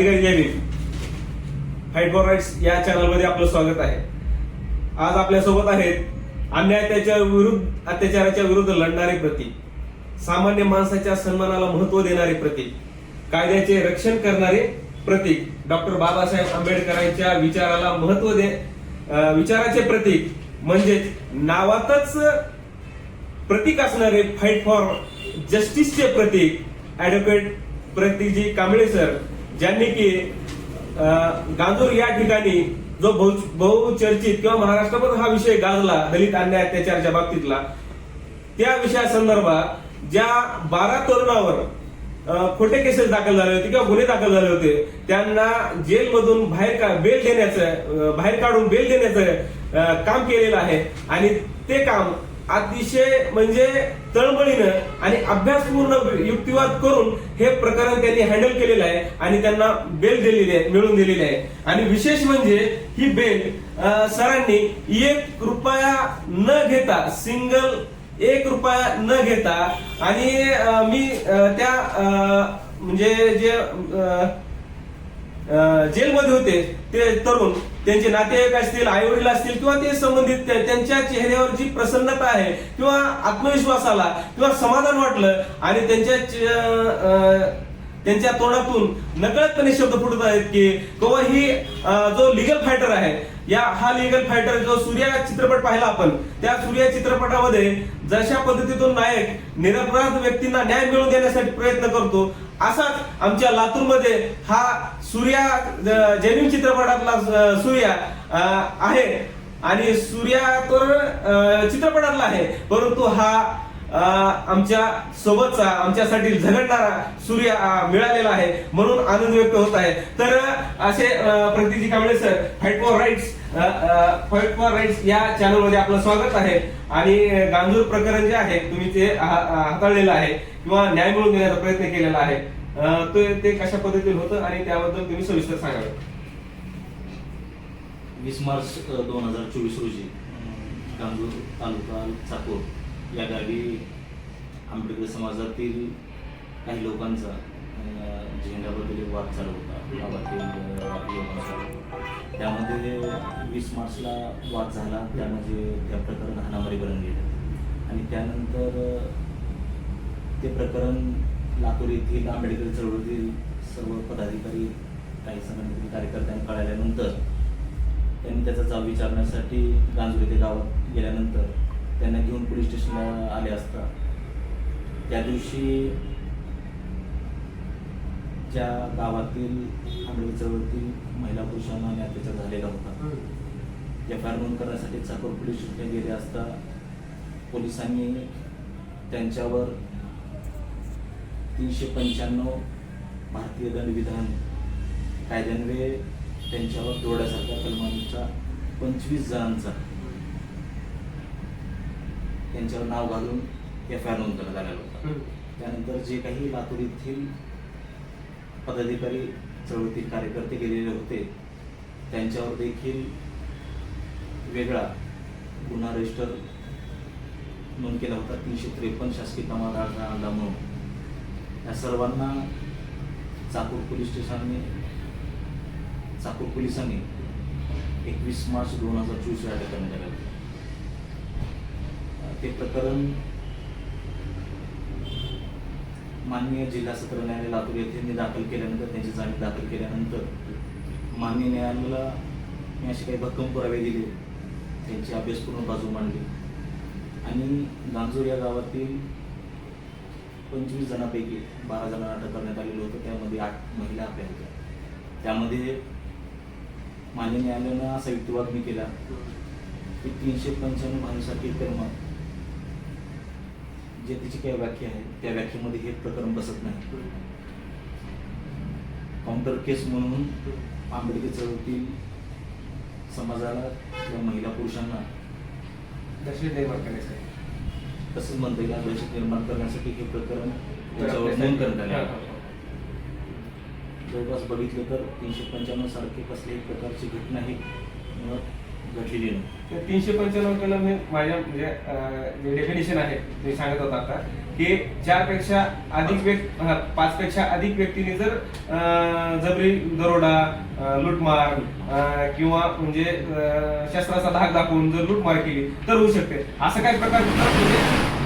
अधिकारी Jaiveer fight for rights या चॅनलमध्ये आपलं स्वागत आहे. आज आपल्यासोबत आहेत अन्याय त्याच्या विरुद्ध अत्याचाराच्या विरुद्ध लढणारे प्रतीक सामान्य माणसाच्या सन्मानाला महत्त्व देणारे प्रतीक कायद्याचे रक्षण करणारे प्रतीक डॉक्टर बाबासाहेब आंबेडकरांच्या विचाराला महत्त्व दे विचाराचे प्रतीक म्हणजेच नावातच प्रतीक असणारे फाईट फॉर जस्टिसचे प्रतीक ऍडव्होकेट प्रतीकजी कांबळे सर ज्यांनी की गांजूर या ठिकाणी जो बहु- बहुचर्चित किंवा महाराष्ट्रामध्ये हा विषय गाजला दलित अन्याय अत्याचारच्या बाबतीतला त्या विषयासंदर्भात ज्या बारा तरुणावर खोटे केसेस दाखल झाले होते किंवा गुन्हे दाखल झाले होते त्यांना जेलमधून बाहेर का बेल देण्याचं बाहेर काढून बेल देण्याचं काम केलेलं आहे. आणि ते काम अतिशय म्हणजे तळमळीनं आणि अभ्यासपूर्ण युक्तिवाद करून हे प्रकरण त्यांनी हँडल केलेलं आहे आणि त्यांना बेल दिलेली आहे मिळवून दिलेली आहे. आणि विशेष म्हणजे ही बेल सरांनी एक रुपया न घेता सिंगल एक रुपया न घेता आणि मी त्या म्हणजे जे जेलमध्ये होते ते तरुण त्यांचे नातेवाईक असतील आईवडील असतील किंवा ते संबंधित त्यांच्या चेहऱ्यावर जी प्रसन्नता आहे किंवा आत्मविश्वास आला किंवा समाधान वाटलं आणि त्यांच्या च- त्यांच्या तोंडातून नकळतपणे शब्द फुटत आहेत की किंवा ही जो लिगल फायटर आहे या हा लिगल फायटर जो सूर्या चित्रपट पाहिला आपण त्या सूर्या चित्रपटामध्ये जशा पद्धतीतून नायक निरपराध व्यक्तींना न्याय मिळवून देण्यासाठी प्रयत्न करतो असाच आमच्या लातूरमध्ये हा सूर्या जैनिक चित्रपटातला सूर्या आहे. आणि सूर्या तर चित्रपटातला आहे. परंतु हा आमच्या सोबतचा आमच्यासाठी झगडणारा सूर्य मिळालेला आहे. म्हणून आनंद व्यक्त होत आहे. तर असे प्रतिजी Kamble sir fight for rights fight for rights या चॅनलमध्ये आपलं स्वागत आहे. आणि गांजूर प्रकरण जे आहे तुम्ही ते हाताळलेलं आहे. किंवा न्याय मिळवून देण्याचा प्रयत्न केलेला आहे. ते ते कशा पद्धतीने होतं आणि त्याबद्दल तुम्ही सविस्तर सांगावे वीस मार्च दोन हजार चोवीस रोजी गांजूर तालुका चाकूर या गावी आंबेडकर समाजातील काही लोकांचा झेंड्याबद्दल एक वाद चालू होता. गावातील त्यामध्ये वीस मार्चला वाद झाला. त्यामध्ये त्या प्रकरण हानामारी बनून गेलं. आणि त्यानंतर ते प्रकरण लातूर येथील आंबेडकर चळवळीतील सर्व पदाधिकारी काही संघटनेतील कार्यकर्त्यांना कळाल्यानंतर त्यांनी त्याचा जाब विचारण्यासाठी गांजूर येथे गावात गेल्यानंतर त्यांना घेऊन पोलीस स्टेशनला आले असता. त्या दिवशी ज्या गावातील आंबेडकर चळवळीतील महिला पुरुषांना आणि अत्याचार झालेला होता एफ आय आर नोंद करण्यासाठी चाकूर पोलीस स्टेशनला गेले असता पोलिसांनी त्यांच्यावर तीनशे पंच्याण्णव भारतीय दंडविधान कायद्यान्वये त्यांच्यावर दोड्यासारख्या कलमांचा पंचवीस जणांचा त्यांच्यावर नाव घालून एफ आय आर नोंद करण्यात आलेला होता. त्यानंतर जे काही लातूर येथील पदाधिकारी चळवळीतील कार्यकर्ते गेलेले होते त्यांच्यावर देखील वेगळा गुन्हा रजिस्टर नोंद केला होता. तीनशे त्रेपन्न शासकीय कमाल आणला म्हणून. या सर्वांना चाकूर पोलीस स्टेशनने चाकूर पोलिसांनी एकवीस मार्च दोन हजार चोवीस अटक करण्यात आले. ते प्रकरण माननीय जिल्हा सत्र न्यायालय लातूर येथे दाखल केल्यानंतर त्यांची जामीन दाखल केल्यानंतर माननीय न्यायालयाला मी असे काही भक्कम पुरावे दिले त्यांची अभ्यासपूर्ण बाजू मांडली. आणि गांजूर या गावातील पंचवीस जणांपैकी बारा जणांना अटक करण्यात आलेलं होतं. त्यामध्ये आठ महिला आपल्या होत्या. त्यामध्ये मान्य न्यायालयानं असा युक्तिवाद मी केला की तीनशे पंच्याण्णव भानुसाठी कर्म जे तिची काही व्याख्या आहे त्या व्याख्येमध्ये हे प्रकरण बसत नाही. काउंटर केस म्हणून आंबेडकर चळवळीतील समाजाला किंवा महिला पुरुषांना दर्शन निर्माण करायचं आहे तसंच म्हणता येईल दहशत निर्माण करण्यासाठी हे प्रकरण त्याच्यावर नोंद करण्यात आले. जवळपास बघितलं तर तीनशे पंच्याण्णव सारखे कसल्याही प्रकारची घटना ही अं, घडलेली नाही तर तीनशे पंच्याण्णव कलम हे माझ्या म्हणजे जे डेफिनेशन आहे ते सांगत होता आता की चारपेक्षा अधिक व्यक्ती पाच पेक्षा अधिक व्यक्तीने जर जबरी दरोडा लूटमार किंवा म्हणजे शस्त्राचा धाक दाखवून जर लूटमार केली तर होऊ शकते. असं काही प्रकार म्हणजे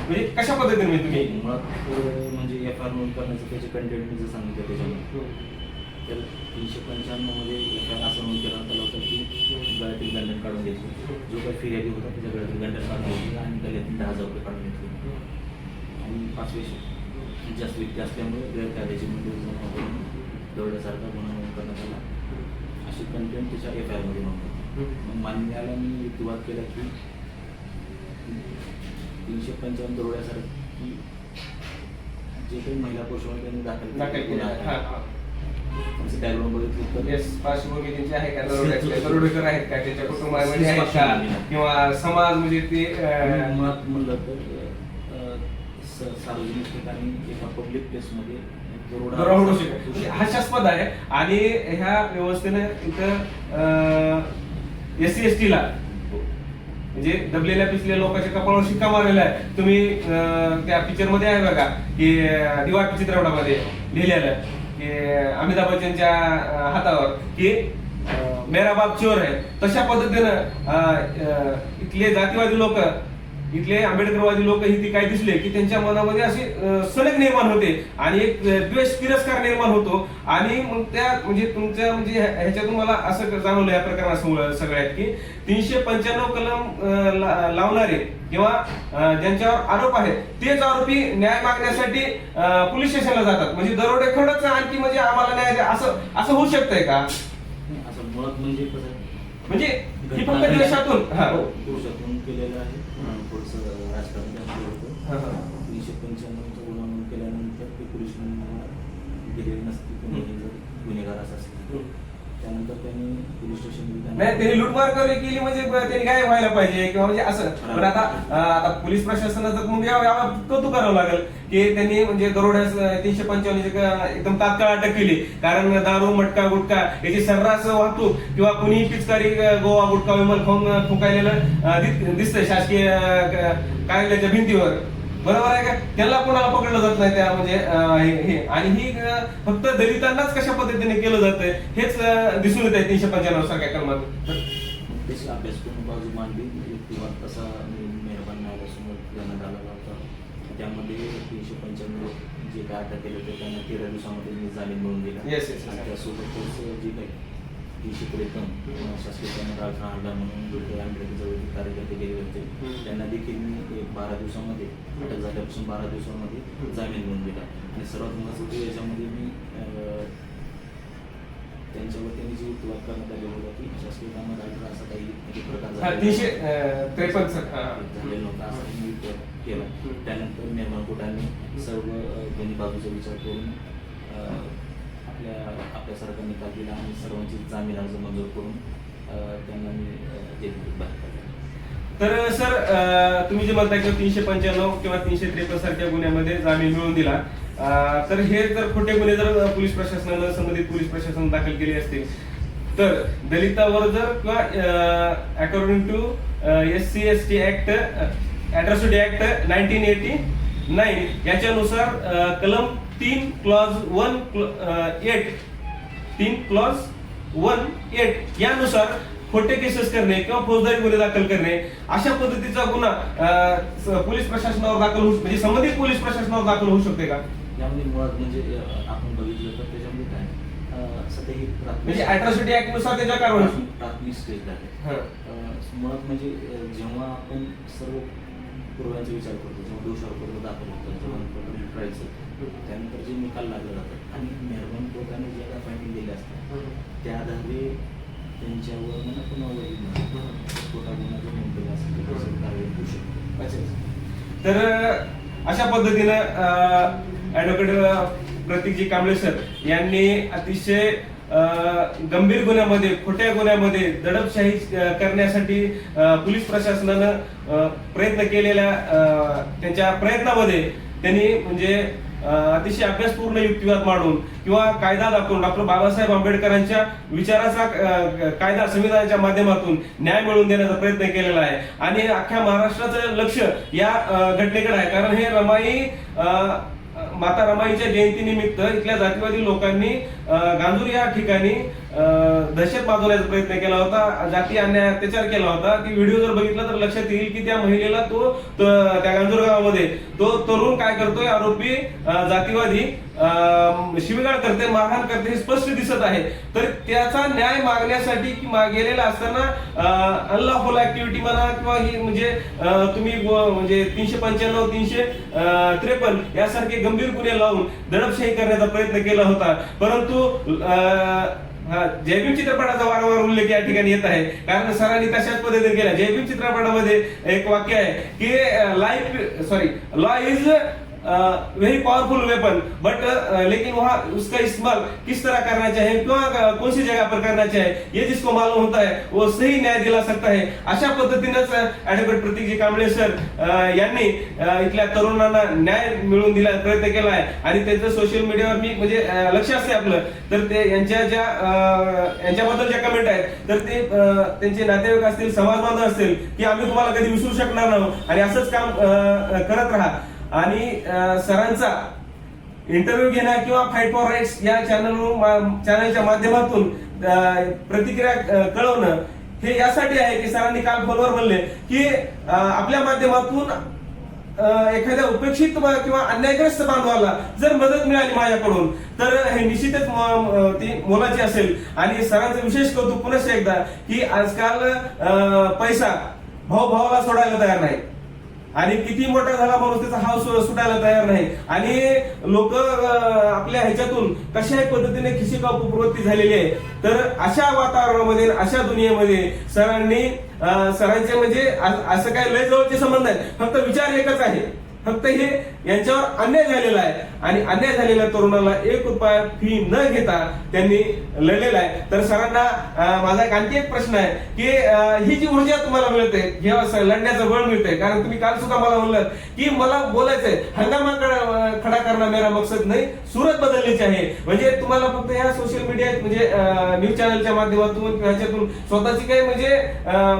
म्हणजे कशा पद्धतीने म्हणजे तुम्ही? म्हणजे एफ आर नोंद करण्याचं त्याचे कंटेंट मी जर सांगितलं त्याच्यामध्ये. तर तीनशे पंच्याण्णवमध्ये एफ आर असं नोंद करण्यात आलं होतं की गळ्यातील गंडन काढून घेतलं. जो काही फिर्यादी होता त्याच्या गळ्यातील गंडन काढून घेतलं आणि गळ्यातील दहा हजार रुपये काढून घेतले. आणि पाचवे जास्त व्यक्ती असल्यामुळे गैरकायद्याची मंजूर जमा करून दौड्यासारखा गुन्हा नोंद करण्यात आला. अशी कंटेंट त्याच्या एफ आयमध्ये नोंद. मग मान्याला मी युक्तिवाद केला की तीनशे पंचावन्न दरोड्यासारखी जे काही महिला पुरुषांनी त्यांनी दाखल केलं गुन्हे आहेत, त्यांचं बॅकग्राऊंड बघितलं तर येस पार्श्वभूमी त्यांची आहे का? दरोडे दरोडेकर आहेत का? त्याच्या कुटुंबामध्ये आहेत का? पार्श्वभूमी. किंवा समाज म्हणजे ते मुळात म्हणलं तर सार्वजनिक ठिकाणी एका पब्लिक प्लेसमध्ये हास्यास्पद आहे. आणि ह्या व्यवस्थेने इथं एस सी एस टीला म्हणजे दबलेल्या पिचलेल्या लोकांच्या कपाळावर शिक्का मारलेला आहे. तुम्ही त्या पिक्चरमध्ये आहे बघा की दिवाळ चित्रपटामध्ये लिहिलेलं की अमिताभ बच्चनच्या हातावर की मेरा बाप चोर आहे. तशा पद्धतीनं अं, अं, इथले जातीवादी लोक इथले आंबेडकरवादी लोक ही ती काय दिसले की त्यांच्या मनामध्ये असे अं, सलग निर्माण होते आणि एक द्वेष तिरस्कार निर्माण होतो. आणि मग त्या म्हणजे तुमच्या म्हणजे ह्या- ह्याच्यातून मला असं जाणवलं या प्रकरणासमोर सगळ्यात की तीनशे पंच्याण्णव कलम लावणारे किंवा ज्यांच्यावर आरोप आहेत तेच आरोपी न्याय मागण्यासाठी पोलीस स्टेशनला जातात. म्हणजे दरोडे खडच आणखी म्हणजे आम्हाला न्याय द्या. असं असं होऊ शकतंय का? असं मुळात म्हणजे म्हणजे ही फक्त हा. हो, पुरुषातून केलेलं आहे. थोडंसं राजकारण जास्त होतं. तीनशे पंच्याण्णवचा गुन्हा केल्यानंतर ते पोलीस दिलेली नसती कोणी जर गुन्हेगार असं असेल त्यानंतर त्यांनी पोलीस स्टेशन नाही त्यांनी लूटमार करी केली म्हणजे त्यांनी काय व्हायला पाहिजे? किंवा म्हणजे असं. पण आता आता पोलीस प्रशासनाचं मग या- यावर कौतुक करावं लागेल की त्यांनी म्हणजे दरोड्यास तीनशे पंचावन्न एकदम तात्काळ अटक केली. कारण दारू मटका गुटखा याची सर्रास वाहतूक किंवा कुणी पिचकारी अं, गोवा गुटखा विमल खाऊन फुंकायलेलं अं, दिस- दिसतंय. शासकीय अं, कार्यालयाच्या भिंतीवर. बरोबर आहे का? त्याला कोणाला पकडलं जात नाही त्या म्हणजे हे- आणि ही फक्त दलितांनाच कशा पद्धतीने केलं जातंय हेच दिसून येत आहे तीनशे पंच्याण्णव सारख्या कलमात अभ्यास करून बाजू मांडली. मेहरबान न्यायालयासमोर देण्यात आलेला होता त्यामध्ये तीनशे पंच्याण्णव जे काय अटक केलं होतं त्यांना तेरा दिवसामध्ये जामीन मिळून दिला. त्यासोबतच जे काही त्रेपन्न अं, शासकीय राजना हल्ला म्हणून आंबेडकर जवळ कार्यकर्ते गेले होते. त्यांना देखील मी बारा दिवसामध्ये अटक झाल्यापासून बारा दिवसामध्ये जामीन मिळून दिला आणि सर्वात महत्त्वाचं याच्यामध्ये मी त्यांच्यावर त्यांनी जी युक्तिवाद करण्यात आले होता की शासकीय कामात अडथळा असा काही प्रकार झालेला नव्हता असा युक्तिवाद केला. त्यानंतर निर्माण कोर्टाने सर्व दोन्ही बाजूचा विचार करून आपल्या आपल्या सरकारने निकाल दिला आणि सर्वांची जामीन अर्ज मंजूर करून त्यांना मी बाहेर काढलं तर सर तुम्ही जे म्हणताय की तीनशे पंच्याण्णव किंवा तीनशे त्रेपन्न सारख्या गुन्ह्यामध्ये जामीन मिळवून दिला. तर हे जर खोटे गुन्हे जर पोलीस प्रशासनानं संबंधित पोलीस प्रशासन दाखल केले असतील तर दलितावर जर किंवा according to S C S T act atrocity act nineteen eighty nine याच्यानुसार कलम तीन क्लॉज वन एट तीन क्लॉज वन एट यानुसार खोटे केसेस करणे किंवा फौजदारी गुन्हे दाखल करणे अशा पद्धतीचा गुन्हा पोलीस प्रशासनावर दाखल होऊ म्हणजे संबंधित पोलीस प्रशासनावर दाखल होऊ शकते का? त्यामध्ये मुळात म्हणजे आपण बघितलं तर त्याच्यामध्ये काय? सध्या ही म्हणजे अॅट्रॉसिटी ऍक्टनुसार त्याच्या कारवाई. प्राथमिक स्टेज आहे. मुळात म्हणजे जेव्हा आपण सर्व पूर्वांचा विचार करतो जेव्हा दोषारोपत्र दाखल होतं करायचं त्यानंतर जे निकाल लागले जातात आणि मेहरबान कोर्टाने ज्या काय फायनल दिले असतात त्या आधारे त्यांच्यावर मला पुन्हा वरील गुन्हा जर नोंद असेल तर त्याच्यावर कारवाई होऊ शकतो अच्छा. तर अशा पद्धतीनं ॲडव्होकेट प्रतीकजी कांबळे सर यांनी अतिशय गंभीर गुन्ह्यामध्ये खोट्या गुन्ह्यामध्ये दडपशाही करण्यासाठी पोलीस प्रशासनानं प्रयत्न केलेल्या त्यांच्या प्रयत्नामध्ये त्यांनी म्हणजे अतिशय अभ्यासपूर्ण युक्तिवाद मांडून किंवा कायदा दाखवून डॉक्टर बाबासाहेब आंबेडकरांच्या विचाराचा कायदा संविधानाच्या माध्यमातून न्याय मिळवून देण्याचा प्रयत्न केलेला आहे. आणि अख्ख्या महाराष्ट्राचं लक्ष या घटनेकडे आहे. कारण हे रमाई माता रमाईच्या जयंतीनिमित्त इथल्या जातीवादी लोकांनी अं, गांजूर या ठिकाणी दहशत माजवण्याचा प्रयत्न केला होता जाती अन्याय अत्याचार केला होता. ती व्हिडिओ जर बघितला तर लक्षात येईल की त्या महिलेला तो त्या गांजूर गावामध्ये तो तरुण काय करतोय आरोपी जातीवादी अं, करते मारहाण करते हे स्पष्ट दिसत आहे. तर त्याचा न्याय मागण्यासाठी की गेलेला असताना अनलॉफुल ऍक्टिव्हिटी म्हणा किंवा ही म्हणजे तुम्ही म्हणजे तीनशे पंच्याण्णव तीनशे त्रेपन्न यासारखे गंभीर गुन्हे लावून दडपशाही करण्याचा प्रयत्न केला होता. परंतु अं, जयभीम चित्रपटाचा वारंवार उल्लेख या ठिकाणी येत आहे. कारण सरांनी तशाच पद्धतीने केला. जयभीम चित्रपटामध्ये एक वाक्य आहे की life sorry law is very powerful weapon but लेकिन वहाँ उसका इस्तेमाल किस तरह करना चाहिए? किंवा कौन सी जगह पर करना चाहिए? ये जिसको मालूम होता है वो सही न्याय दिला सकता है. अशा पद्धतीनेच ऍडव्होकेट प्रतीकजी कांबळे सर यांनी इथल्या तरुणांना न्याय मिळवून दिला प्रयत्न केला आहे. आणि त्यांचं सोशल मीडियावर मी म्हणजे लक्ष असते आपलं. तर ते यांच्या ज्या यांच्याबद्दल ज्या कमेंट आहेत तर ते त्यांचे नातेवाईक असतील समाज बांधव असतील की आम्ही तुम्हाला कधी विसरू शकणार नाही. आणि असंच काम करत राहा. आणि सरांचा इंटरव्ह्यू घेणं किंवा फाईट फॉर राईट्स या चॅनल चॅनलच्या माध्यमातून प्रतिक्रिया कळवणं हे यासाठी आहे की सरांनी काल फोनवर बोलले की आपल्या माध्यमातून एखाद्या उपेक्षित किंवा अन्यायग्रस्त बांधवाला जर मदत मिळाली माझ्याकडून तर हे निश्चितच ती मोलाची असेल. आणि सरांचं विशेष कौतुक पुनश्च एकदा की आजकाल पैसा भाऊ भावाला सोडायला तयार नाही आणि किती मोठा झाला माणूस त्याचा हाव सुटायला तयार नाही. आणि लोक आपल्या ह्याच्यातून कशाही पद्धतीने खिशीकाव प्रवृत्ती झालेली आहे. तर अशा वातावरणामध्ये अशा दुनियेमध्ये सरांनी सरांचे म्हणजे असं काय लय जवळचे संबंध आहेत. फक्त विचार एकच आहे. फक्त हे यांच्यावर अन्याय झालेला आहे. आणि अन्याय झालेल्या तरुणाला एक रुपया फी न घेता त्यांनी लढलेला आहे. तर सरांना माझा एक आणखी एक प्रश्न आहे की ही जी ऊर्जा तुम्हाला मिळते जेव्हा लढण्याचं बळ मिळतंय. कारण तुम्ही काल सुद्धा मला म्हणलं की मला बोलायचंय हंगामा खडा करणं मेरा मकसद नाही सुरत बदलण्याची आहे. म्हणजे तुम्हाला फक्त ह्या सोशल मीडिया म्हणजे न्यूज चॅनलच्या माध्यमातून ह्याच्यातून स्वतःची काही म्हणजे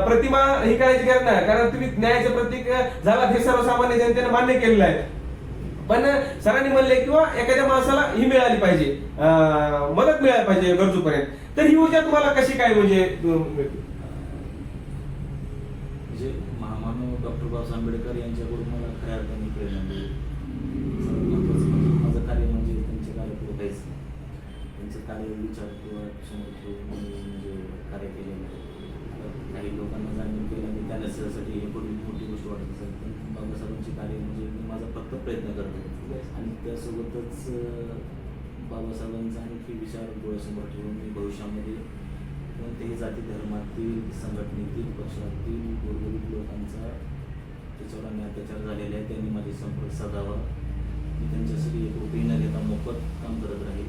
प्रतिमा ही करायची गरज नाही. कारण तुम्ही न्यायाचे प्रतीक झाला हे सर्वसामान्य जनतेने मान्य केलेलं आहे? पण सरांनी म्हणले किंवा एखाद्या माणसाला ही मिळाली पाहिजे मदत मिळाली पाहिजे गरजूपर्यंत. तर ही ऊर्जा तुम्हाला कशी काय म्हणजे महामानव डॉक्टर बाबासाहेब आंबेडकर यांच्याकडून मला खऱ्या अर्थाने प्रेरणा मिळाली. म्हणजे माझं कार्य म्हणजे त्यांचे कार्य पुढे काहीच नाही. त्यांचं कार्य विचार किंवा समोर ठेवून म्हणजे कार्य केलेलं काही लोकांना जाणून केलं आणि त्यांना नसल्यासाठी हे कार्य म्हणजे मी माझा फक्त प्रयत्न करत आहे आणि त्यासोबतच बाबासाहेबांचा आणखी विचार डोळ्यासमोर ठेवून मी भविष्यामध्ये कोणत्याही जाती धर्मातील संघटनेतील पक्षातील गोरगरीब लोकांचा त्याच्यावर आणि अत्याचार झालेले आहे त्यांनी माझे संपर्क साधावा. मी त्यांच्यासाठी एक रुपये न घेता मोफत काम करत राहील.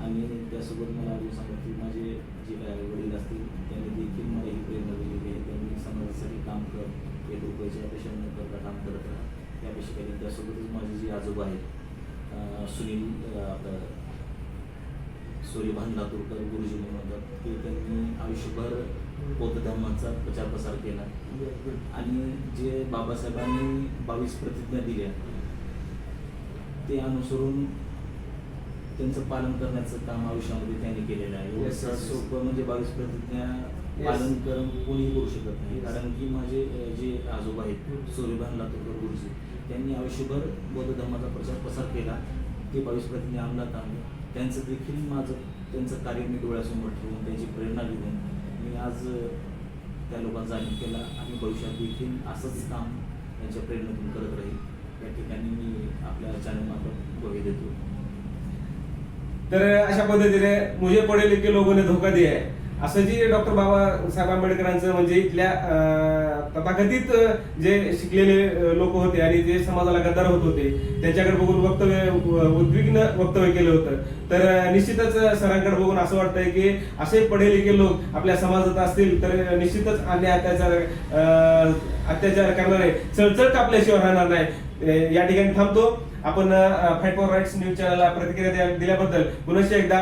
आणि त्यासोबत मला अजून सांगा की माझे जे काय वडील असतील त्यांनी देखील मला ही प्रेरणा दिलेली आहे. त्यांनी समाजासाठी काम कर हे लोकांची अपेक्षा न करता काम करत राहा. यापेक्षा काही. त्यासोबतच माझे जे आजोबा आहेत सुनील आपलं सूर्यभान लातूरकर गुरुजी म्हणून होतात की त्यांनी आयुष्यभर बौद्ध धर्माचा प्रचार प्रसार केला आणि जे बाबासाहेबांनी बावीस प्रतिज्ञा दिल्या ते अनुसरून त्यांचं पालन करण्याचं काम आयुष्यामध्ये त्यांनी केलेलं आहे. सोपं म्हणजे बावीस प्रतिज्ञा. पालन करून कोणीही करू शकत नाही. कारण की माझे जे आजोबा आहेत सूर्यभान लातूरकर गुरुजी त्यांनी आयुष्यभर बौद्ध धर्माचा प्रचार प्रसार केला. ते बावीस प्रतिज्ञा अंमलात आणले त्यांचं देखील माझं त्यांचं कार्य मी डोळ्यासमोर ठेवून त्यांची प्रेरणा घेऊन मी आज त्या लोकांचा जाणीव केला आणि भविष्यात देखील असंच काम त्यांच्या प्रेरणेतून करत राहील. या ठिकाणी मी आपल्या चॅनलमार्फत ग्वाही देतो. तर अशा पद्धतीने मुझे पडे लिखे लोगों ने धोका दिया है असं जे डॉक्टर बाबासाहेब आंबेडकरांचं म्हणजे इथल्या तथाकथित जे शिकलेले लोक होते आणि जे समाजाला गद्दार होत होते त्यांच्याकडे बघून वक्तव्य उद्विग्न वक्तव्य केलं होतं. तर निश्चितच सरांकडे बघून असं वाटतंय की असे पढे लिखे लोक आपल्या समाजात असतील तर निश्चितच आणि अत्याचार अत्याचार करणारे चळचळ कापल्याशिवाय राहणार नाही. या ठिकाणी थांबतो. आपण फाईट फॉर राईट्स न्यूज चॅनलला प्रतिक्रिया द्या- दिल्याबद्दल पुनश्च एकदा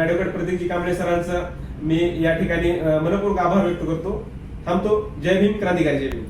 ऍडव्होकेट प्रतीकजी कांबळे सरांचं मी या ठिकाणी मनपूर्वक आभार व्यक्त करतो. थांबतो जय भीम क्रांतिकारी जय भीम।